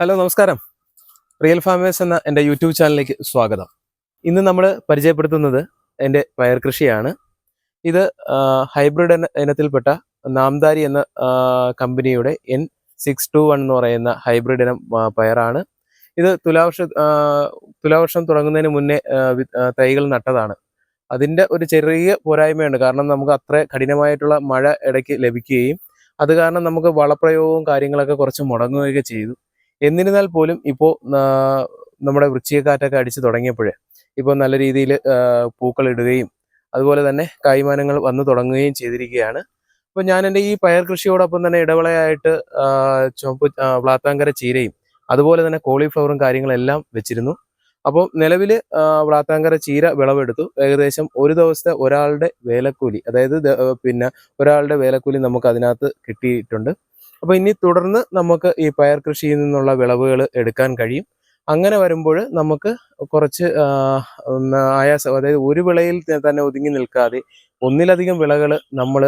Hello നമസ്കാരം. Real farmers എന്ന എന്റെ യൂട്യൂബ് ചാനലിലേക്ക് സ്വാഗതം. ഇന്ന് നമ്മൾ പരിചയപ്പെടുത്തുന്നത് എന്റെ വയർ കൃഷിയാണ്. ഇത് ഹൈബ്രിഡ് ഇന- ഇനത്തിൽപ്പെട്ട നാംദാരി എന്ന കമ്പനിയുടെ എൻ സിക്സ് ടു വൺ എന്ന് പറയുന്ന ഹൈബ്രിഡ് ഇനം പയറാണ്. ഇത് തുലാവർഷ തുലാവർഷം തുടങ്ങുന്നതിന് മുന്നേ തൈകൾ നട്ടതാണ്. അതിന്റെ ഒരു ചെറിയ പോരായ്മയുണ്ട്. കാരണം നമുക്ക് അത്ര കഠിനമായിട്ടുള്ള മഴ ഇടയ്ക്ക് ലഭിക്കുകയും അത് കാരണം നമുക്ക് വളപ്രയോഗവും കാര്യങ്ങളൊക്കെ കുറച്ച് മുടങ്ങുകയൊക്കെ ചെയ്തു. എന്നിരുന്നാൽ പോലും ഇപ്പോൾ നമ്മുടെ വൃശ്ചികക്കാറ്റൊക്കെ അടിച്ച് തുടങ്ങിയപ്പോൾ ഇപ്പോൾ നല്ല രീതിയിൽ പൂക്കൾ ഇടുകയും അതുപോലെ തന്നെ കായ്മാനങ്ങൾ വന്നു തുടങ്ങുകയും ചെയ്തിരിക്കുകയാണ്. അപ്പോൾ ഞാൻ എന്റെ ഈ പയർ കൃഷിയോടൊപ്പം തന്നെ ഇടവിളയായിട്ട് ചുവപ്പ് വ്ളാത്താങ്കര ചീരയും അതുപോലെ തന്നെ കോളിഫ്ലവറും കാര്യങ്ങളെല്ലാം വെച്ചിരുന്നു. അപ്പോൾ നിലവിൽ വ്ളാത്താങ്കര ചീര വിളവെടുത്തു. ഏകദേശം ഒരു ദിവസത്തെ ഒരാളുടെ വേലക്കൂലി അതായത് പിന്നെ ഒരാളുടെ വേലക്കൂലി നമുക്ക് അതിനകത്ത് കിട്ടിയിട്ടുണ്ട്. അപ്പോൾ ഇനി തുടർന്ന് നമുക്ക് ഈ പയർ കൃഷിയിൽ നിന്നുള്ള വിളവുകൾ എടുക്കാൻ കഴിയും. അങ്ങനെ വരുമ്പോൾ നമുക്ക് കുറച്ച് ആയാസ അതായത് ഒരു വിളയിൽ തന്നെ ഒതുങ്ങി നിൽക്കാതെ ഒന്നിലധികം വിളകൾ നമ്മൾ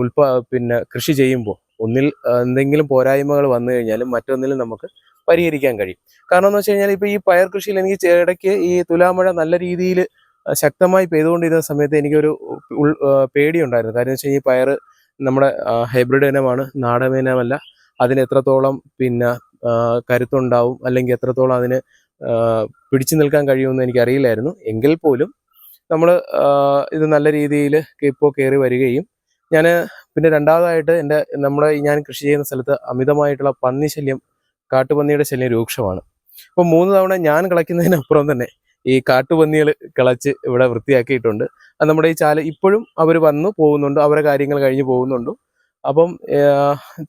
ഉൽപാ പിന്നെ കൃഷി ചെയ്യുമ്പോൾ ഒന്നിൽ എന്തെങ്കിലും പോരായ്മകൾ വന്നു കഴിഞ്ഞാലും മറ്റൊന്നിൽ നമുക്ക് പരിഹരിക്കാൻ കഴിയും. കാരണം എന്ന് വെച്ച് കഴിഞ്ഞാൽ ഇപ്പോൾ ഈ പയർ കൃഷിയിൽ എനിക്ക് ഇടയ്ക്ക് ഈ തുലാമഴ നല്ല രീതിയിൽ ശക്തമായി പെയ്തുകൊണ്ടിരുന്ന സമയത്ത് എനിക്കൊരു ഉൾ പേടിയുണ്ടായിരുന്നു. കാരണം വെച്ച് കഴിഞ്ഞാൽ ഈ പയർ നമ്മുടെ ഹൈബ്രിഡ് ഇനമാണ് നാടൻ ഇനമല്ല. അതിന് എത്രത്തോളം പിന്നെ കരുത്തുണ്ടാവും അല്ലെങ്കിൽ എത്രത്തോളം അതിന് പിടിച്ചു നിൽക്കാൻ കഴിയുമെന്ന് എനിക്കറിയില്ലായിരുന്നു. എങ്കിൽ പോലും നമ്മൾ ഇത് നല്ല രീതിയിൽ ഇപ്പോൾ കയറി വരികയും ഞാൻ പിന്നെ രണ്ടാമതായിട്ട് എന്റെ നമ്മുടെ ഞാൻ കൃഷി ചെയ്യുന്ന സ്ഥലത്ത് അമിതമായിട്ടുള്ള പന്നി ശല്യം കാട്ടുപന്നിയുടെ ശല്യം രൂക്ഷമാണ്. അപ്പോൾ മൂന്ന് തവണ ഞാൻ കളയ്ക്കുന്നതിനപ്പുറം തന്നെ ഈ കാട്ടുപന്നികൾ കിളച്ച് ഇവിടെ വൃത്തിയാക്കിയിട്ടുണ്ട്. അത് നമ്മുടെ ഈ ചാല ഇപ്പോഴും അവർ വന്നു പോകുന്നുണ്ട് അവരെ കാര്യങ്ങൾ കഴിഞ്ഞ് പോകുന്നുണ്ട്. അപ്പം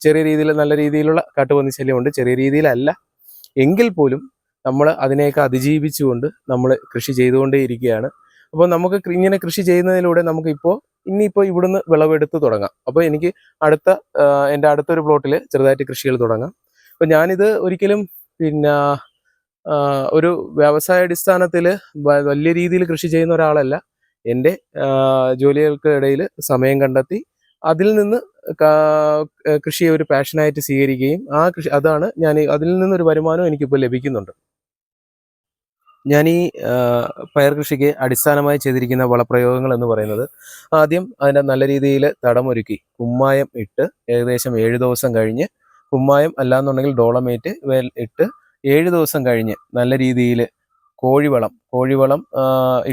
ചെറിയ രീതിയിൽ നല്ല രീതിയിലുള്ള കാട്ടുപന്നി ശല്യമുണ്ട്. ചെറിയ രീതിയിലല്ല. എങ്കിൽ പോലും നമ്മൾ അതിനെയൊക്കെ അതിജീവിച്ചുകൊണ്ട് നമ്മൾ കൃഷി ചെയ്തുകൊണ്ടേ ഇരിക്കുകയാണ് അപ്പോൾ നമുക്ക് ഇങ്ങനെ കൃഷി ചെയ്യുന്നതിലൂടെ നമുക്കിപ്പോൾ ഇനിയിപ്പോൾ ഇവിടുന്ന് വിളവെടുത്ത് തുടങ്ങാം. അപ്പോൾ എനിക്ക് അടുത്ത എന്റെ അടുത്തൊരു പ്ലോട്ടിൽ ചെറുതായിട്ട് കൃഷികൾ തുടങ്ങാം. അപ്പോൾ ഞാനിത് ഒരിക്കലും പിന്നെ ഒരു വ്യവസായാടിസ്ഥാനത്തിൽ വലിയ രീതിയിൽ കൃഷി ചെയ്യുന്ന ഒരാളല്ല. എന്റെ ജോലികൾക്കിടയിൽ സമയം കണ്ടെത്തി അതിൽ നിന്ന് കൃഷിയെ ഒരു പാഷനായിട്ട് സ്വീകരിക്കുകയും ആ കൃഷി അതാണ് ഞാൻ അതിൽ നിന്നൊരു വരുമാനം എനിക്കിപ്പോൾ ലഭിക്കുന്നുണ്ട്. ഞാൻ ഈ പയർ കൃഷിക്ക് അടിസ്ഥാനമായി ചെയ്തിരിക്കുന്ന വളപ്രയോഗങ്ങൾ എന്ന് പറയുന്നത് ആദ്യം അതിന്റെ നല്ല രീതിയിൽ തടമൊരുക്കി കുമ്മായം ഇട്ട് ഏകദേശം ഏഴ് ദിവസം കഴിഞ്ഞ് കുമ്മായം അല്ലാന്നുണ്ടെങ്കിൽ ഡോളമേറ്റ് ഇട്ട് ഏഴ് ദിവസം കഴിഞ്ഞ് നല്ല രീതിയിൽ കോഴിവളം കോഴിവളം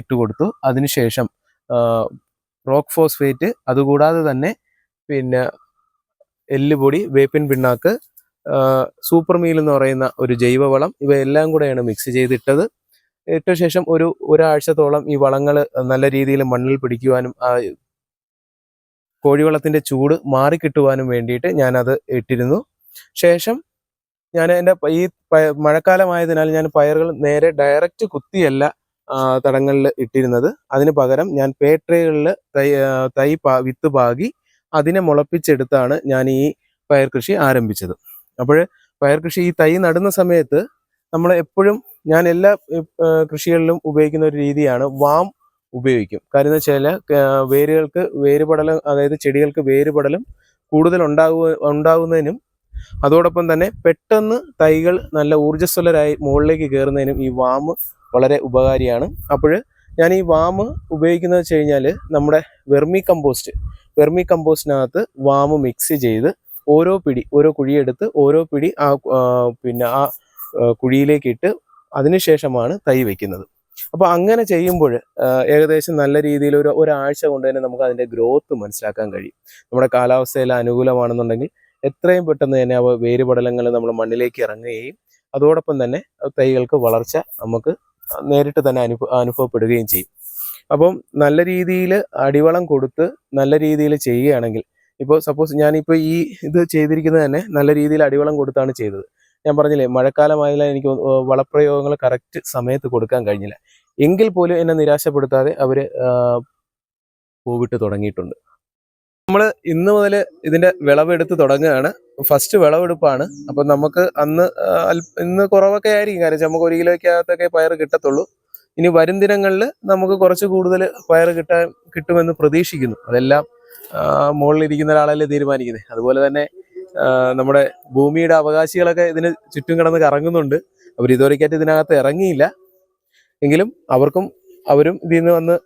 ഇട്ട് കൊടുത്തു. അതിനുശേഷം റോക്ക് ഫോസ്ഫേറ്റ് അതുകൂടാതെ തന്നെ പിന്നെ എല്ലുപൊടി വേപ്പിൻ പിണ്ണാക്ക് സൂപ്പർ മീൽ എന്ന് പറയുന്ന ഒരു ജൈവവളം ഇവയെല്ലാം കൂടെയാണ് മിക്സ് ചെയ്തിട്ടത്. ഇട്ട ശേഷം ഒരു ഒരാഴ്ചത്തോളം ഈ വളങ്ങൾ നല്ല രീതിയിൽ മണ്ണിൽ പിടിക്കുവാനും ആ കോഴിവളത്തിന്റെ ചൂട് മാറിക്കിട്ടുവാനും വേണ്ടിയിട്ട് ഞാനത് ഇട്ടിരുന്നു. ശേഷം ഞാൻ എന്റെ ഈ മഴക്കാലമായതിനാൽ ഞാൻ പയറുകൾ നേരെ ഡയറക്റ്റ് കുത്തിയല്ല തടങ്ങളിൽ ഇട്ടിരുന്നത്. അതിന് പകരം ഞാൻ പേട്രികളിൽ തൈ തൈ പാ വിത്ത് പാകി അതിനെ മുളപ്പിച്ചെടുത്താണ് ഞാൻ ഈ പയർ കൃഷി ആരംഭിച്ചത്. അപ്പോൾ പയർ കൃഷി ഈ തൈ നടുന്ന സമയത്ത് നമ്മൾ എപ്പോഴും ഞാൻ എല്ലാ കൃഷികളിലും ഉപയോഗിക്കുന്ന ഒരു രീതിയാണ് വാം ഉപയോഗിക്കും. കാര്യം എന്ന് വെച്ചാൽ വേരുകൾക്ക് വേരുപടലം അതായത് ചെടികൾക്ക് വേരുപടലം കൂടുതൽ ഉണ്ടാകുക ഉണ്ടാകുന്നതിനും അതോടൊപ്പം തന്നെ പെട്ടെന്ന് തൈകൾ നല്ല ഊർജസ്വലരായി മുകളിലേക്ക് കയറുന്നതിനും ഈ വാമ് വളരെ ഉപകാരിയാണ്. അപ്പോൾ ഞാൻ ഈ വാമ് ഉപയോഗിക്കുന്നത് വെച്ച് കഴിഞ്ഞാൽ നമ്മുടെ വെർമി കമ്പോസ്റ്റ് വെർമി കമ്പോസ്റ്റിനകത്ത് വാമ് മിക്സ് ചെയ്ത് ഓരോ പിടി ഓരോ കുഴിയെടുത്ത് ഓരോ പിടി ആ പിന്നെ ആ, കുഴിയിലേക്ക് ഇട്ട് അതിനുശേഷമാണ് തൈ വയ്ക്കുന്നത് അപ്പോൾ അങ്ങനെ ചെയ്യുമ്പോൾ ഏകദേശം നല്ല രീതിയിൽ ഒരു ഒരാഴ്ച കൊണ്ട് തന്നെ നമുക്ക് അതിന്റെ ഗ്രോത്ത് മനസ്സിലാക്കാൻ കഴിയും. നമ്മുടെ കാലാവസ്ഥയിൽ അനുകൂലമാണെന്നുണ്ടെങ്കിൽ എത്രയും പെട്ടെന്ന് തന്നെ അവ വേരുപടലങ്ങൾ നമ്മൾ മണ്ണിലേക്ക് ഇറങ്ങുകയും അതോടൊപ്പം തന്നെ തൈകൾക്ക് വളർച്ച നമുക്ക് നേരിട്ട് തന്നെ അനുഭവ അനുഭവപ്പെടുകയും ചെയ്യും. അപ്പം നല്ല രീതിയിൽ അടിവളം കൊടുത്ത് നല്ല രീതിയിൽ ചെയ്യുകയാണെങ്കിൽ ഇപ്പോൾ സപ്പോസ് ഞാനിപ്പോൾ ഈ ഇത് ചെയ്തിരിക്കുന്നത് തന്നെ നല്ല രീതിയിൽ അടിവളം കൊടുത്താണ് ചെയ്തത്. ഞാൻ പറഞ്ഞില്ലേ മഴക്കാലമായാലും എനിക്ക് വളപ്രയോഗങ്ങൾ കറക്റ്റ് സമയത്ത് കൊടുക്കാൻ കഴിഞ്ഞില്ല. എങ്കിൽ പോലും എന്നെ നിരാശപ്പെടുത്താതെ അവർ പൂവിട്ട് തുടങ്ങിയിട്ടുണ്ട്. നമ്മൾ ഇന്ന് മുതൽ ഇതിന്റെ വിളവെടുത്ത് തുടങ്ങുകയാണ്. ഫസ്റ്റ് വിളവെടുപ്പാണ്. അപ്പം നമുക്ക് അന്ന് ഇന്ന് കുറവൊക്കെ ആയിരിക്കും. കാരണം നമുക്ക് ഒരു കിലോയ്ക്കകത്തൊക്കെ പയർ കിട്ടത്തുള്ളൂ. ഇനി വരും ദിനങ്ങളിൽ നമുക്ക് കുറച്ച് കൂടുതൽ പയർ കിട്ടാൻ കിട്ടുമെന്ന് പ്രതീക്ഷിക്കുന്നു. അതെല്ലാം മുകളിലിരിക്കുന്ന ഒരാളല്ലേ തീരുമാനിക്കുന്നത് അതുപോലെ തന്നെ നമ്മുടെ ഭൂമിയുടെ അവകാശികളൊക്കെ ഇതിന് ചുറ്റും കിടന്ന് കറങ്ങുന്നുണ്ട്. അവർ ഇതുവരെക്കായിട്ട് ഇതിനകത്ത് ഇറങ്ങിയില്ല. എങ്കിലും അവർക്കും അവരും ഇതിൽ നിന്ന് വന്ന്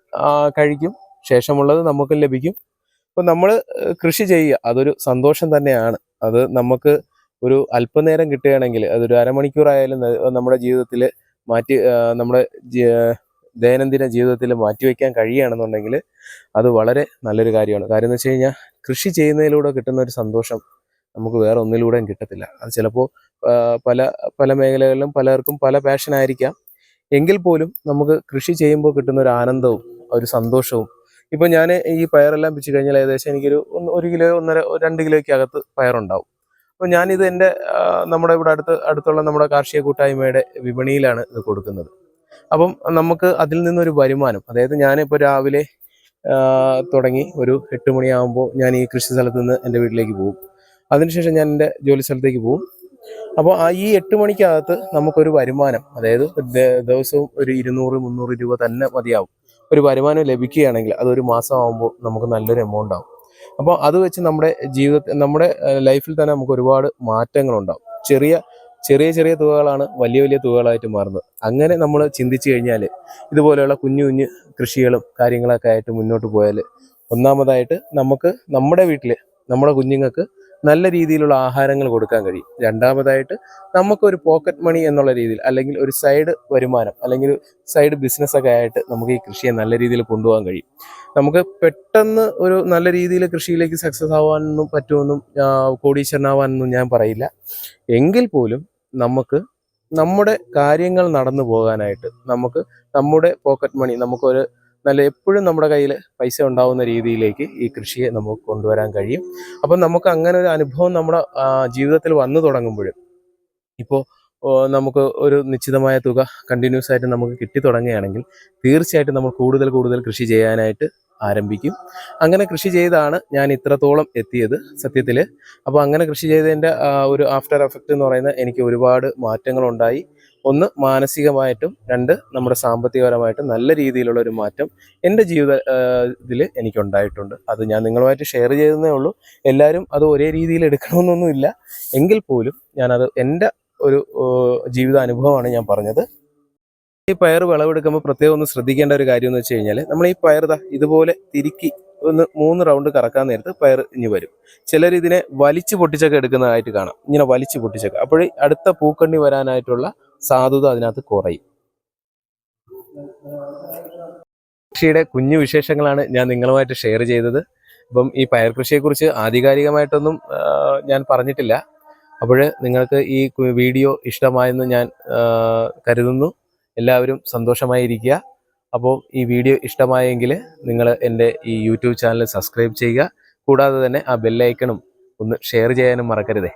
കഴിക്കും. ശേഷമുള്ളത് നമുക്ക് ലഭിക്കും. അപ്പോൾ നമ്മൾ കൃഷി ചെയ്യുക. അതൊരു സന്തോഷം തന്നെയാണ്. അത് നമുക്ക് ഒരു അല്പനേരം കിട്ടുകയാണെങ്കിൽ അതൊരു അരമണിക്കൂറായാലും നമ്മുടെ ജീവിതത്തിൽ മാറ്റി നമ്മുടെ ദൈനംദിന ജീവിതത്തിൽ മാറ്റിവെക്കാൻ കഴിയുകയാണെന്നുണ്ടെങ്കിൽ അത് വളരെ നല്ലൊരു കാര്യമാണ്. കാര്യം എന്ന് വെച്ച് കൃഷി ചെയ്യുന്നതിലൂടെ കിട്ടുന്ന ഒരു സന്തോഷം നമുക്ക് വേറെ ഒന്നിലൂടെയും കിട്ടത്തില്ല. അത് ചിലപ്പോൾ പല പല മേഖലകളിലും പലർക്കും പല പാഷനായിരിക്കാം. എങ്കിൽ പോലും നമുക്ക് കൃഷി ചെയ്യുമ്പോൾ കിട്ടുന്ന ഒരു ആനന്ദവും ഒരു സന്തോഷവും ഇപ്പൊ ഞാൻ ഈ പയറെല്ലാം വെച്ച് കഴിഞ്ഞാൽ ഏകദേശം എനിക്കൊരു ഒരു കിലോ ഒന്നര രണ്ട് കിലോയ്ക്ക് അകത്ത് പയറുണ്ടാവും. അപ്പോൾ ഞാനിത് എന്റെ നമ്മുടെ ഇവിടെ അടുത്ത് അടുത്തുള്ള നമ്മുടെ കാർഷിക കൂട്ടായ്മയുടെ വിപണിയിലാണ് ഇത് കൊടുക്കുന്നത്. അപ്പം നമുക്ക് അതിൽ നിന്നൊരു വരുമാനം അതായത് ഞാനിപ്പോൾ രാവിലെ തുടങ്ങി ഒരു എട്ട് മണിയാകുമ്പോൾ ഞാൻ ഈ കൃഷി സ്ഥലത്ത് നിന്ന് എന്റെ വീട്ടിലേക്ക് പോകും. അതിനുശേഷം ഞാൻ എന്റെ ജോലി സ്ഥലത്തേക്ക് പോകും. അപ്പോൾ ആ ഈ എട്ട് മണിക്കകത്ത് നമുക്കൊരു വരുമാനം അതായത് ദിവസവും ഒരു ഇരുന്നൂറ് മുന്നൂറ് രൂപ തന്നെ മതിയാവും. ഒരു വരുമാനം ലഭിക്കുകയാണെങ്കിൽ അതൊരു മാസം ആകുമ്പോൾ നമുക്ക് നല്ലൊരു എമൗണ്ട് ആവും. അപ്പോൾ അത് വെച്ച് നമ്മുടെ ജീവിതത്തിൽ നമ്മുടെ ലൈഫിൽ തന്നെ നമുക്ക് ഒരുപാട് മാറ്റങ്ങളുണ്ടാവും. ചെറിയ ചെറിയ ചെറിയ തുകകളാണ് വലിയ വലിയ തുകകളായിട്ട് മാറുന്നത്. അങ്ങനെ നമ്മൾ ചിന്തിച്ചു കഴിഞ്ഞാൽ ഇതുപോലെയുള്ള കുഞ്ഞു കുഞ്ഞു കൃഷികളും കാര്യങ്ങളൊക്കെ ആയിട്ട് മുന്നോട്ട് പോയാൽ ഒന്നാമതായിട്ട് നമുക്ക് നമ്മുടെ വീട്ടിൽ നമ്മുടെ കുഞ്ഞുങ്ങൾക്ക് നല്ല രീതിയിലുള്ള ആഹാരങ്ങൾ കൊടുക്കാൻ കഴിയും. രണ്ടാമതായിട്ട് നമുക്കൊരു പോക്കറ്റ് മണി എന്നുള്ള രീതിയിൽ അല്ലെങ്കിൽ ഒരു സൈഡ് വരുമാനം അല്ലെങ്കിൽ സൈഡ് ബിസിനസ്സൊക്കെ ആയിട്ട് നമുക്ക് ഈ കൃഷിയെ നല്ല രീതിയിൽ കൊണ്ടുപോകാൻ കഴിയും. നമുക്ക് പെട്ടെന്ന് ഒരു നല്ല രീതിയിൽ കൃഷിയിലേക്ക് സക്സസ് ആവാനൊന്നും പറ്റുമെന്നും കോടീശ്വരനാവാനൊന്നും ഞാൻ പറയില്ല. എങ്കിൽ പോലും നമുക്ക് നമ്മുടെ കാര്യങ്ങൾ നടന്നു പോകാനായിട്ട് നമുക്ക് നമ്മുടെ പോക്കറ്റ് മണി നമുക്കൊരു നല്ല എപ്പോഴും നമ്മുടെ കയ്യിൽ പൈസ ഉണ്ടാവുന്ന രീതിയിലേക്ക് ഈ കൃഷിയെ നമുക്ക് കൊണ്ടുവരാൻ കഴിയും. അപ്പം നമുക്ക് അങ്ങനെ ഒരു അനുഭവം നമ്മുടെ ജീവിതത്തിൽ വന്നു തുടങ്ങുമ്പോഴും ഇപ്പോൾ നമുക്ക് ഒരു നിശ്ചിതമായ തുക കണ്ടിന്യൂസ് ആയിട്ട് നമുക്ക് കിട്ടി തുടങ്ങുകയാണെങ്കിൽ തീർച്ചയായിട്ടും നമ്മൾ കൂടുതൽ കൂടുതൽ കൃഷി ചെയ്യാനായിട്ട് ആരംഭിക്കും. അങ്ങനെ കൃഷി ചെയ്താണ് ഞാൻ ഇത്രത്തോളം എത്തിയത് സത്യത്തിൽ അപ്പോൾ അങ്ങനെ കൃഷി ചെയ്തതിന്റെ ഒരു ആഫ്റ്റർ എഫക്റ്റ് എന്ന് പറയുന്നത് എനിക്ക് ഒരുപാട് മാറ്റങ്ങളുണ്ടായി. ഒന്ന് മാനസികമായിട്ടും രണ്ട് നമ്മുടെ സാമ്പത്തികപരമായിട്ടും നല്ല രീതിയിലുള്ള ഒരു മാറ്റം എന്റെ ജീവിത ഇതിൽ എനിക്കുണ്ടായിട്ടുണ്ട്. അത് ഞാൻ നിങ്ങളുമായിട്ട് ഷെയർ ചെയ്തതേ ഉള്ളൂ. എല്ലാവരും അത് ഒരേ രീതിയിൽ എടുക്കണമെന്നൊന്നുമില്ല. എങ്കിൽ പോലും ഞാനത് എന്റെ ഒരു ജീവിതാനുഭവമാണ് ഞാൻ പറഞ്ഞത്. ഈ പയർ വിളവെടുക്കുമ്പോൾ പ്രത്യേകം ഒന്ന് ശ്രദ്ധിക്കേണ്ട ഒരു കാര്യം എന്ന് വെച്ച് കഴിഞ്ഞാൽ നമ്മൾ ഈ പയർ ഇതുപോലെ തിരുക്കി ഒന്ന് മൂന്ന് റൗണ്ട് കറക്കാൻ നേരത്ത് പയർ ഇനി വരും. ചിലർ ഇതിനെ വലിച്ചു പൊട്ടിച്ചൊക്കെ എടുക്കുന്നതായിട്ട് കാണാം. ഇങ്ങനെ വലിച്ചു പൊട്ടിച്ചൊക്കെ. അപ്പോഴേ അടുത്ത പൂക്കണ്ണി വരാനായിട്ടുള്ള സാധുത അതിനകത്ത് കുറയും. കൃഷിയുടെ കുഞ്ഞു വിശേഷങ്ങളാണ് ഞാൻ നിങ്ങളുമായിട്ട് ഷെയർ ചെയ്തത്. അപ്പം ഈ പയർ കൃഷിയെക്കുറിച്ച് ആധികാരികമായിട്ടൊന്നും ഞാൻ പറഞ്ഞിട്ടില്ല. അപ്പോൾ നിങ്ങൾക്ക് ഈ വീഡിയോ ഇഷ്ടമായെന്ന് ഞാൻ കരുതുന്നു. എല്ലാവരും സന്തോഷമായിരിക്കുക. അപ്പോൾ ഈ വീഡിയോ ഇഷ്ടമായെങ്കിൽ നിങ്ങൾ എന്റെ ഈ യൂട്യൂബ് ചാനൽ സബ്സ്ക്രൈബ് ചെയ്യുക. കൂടാതെ തന്നെ ആ ബെല്ലൈക്കണും ഒന്ന് ഷെയർ ചെയ്യാനും മറക്കരുതേ.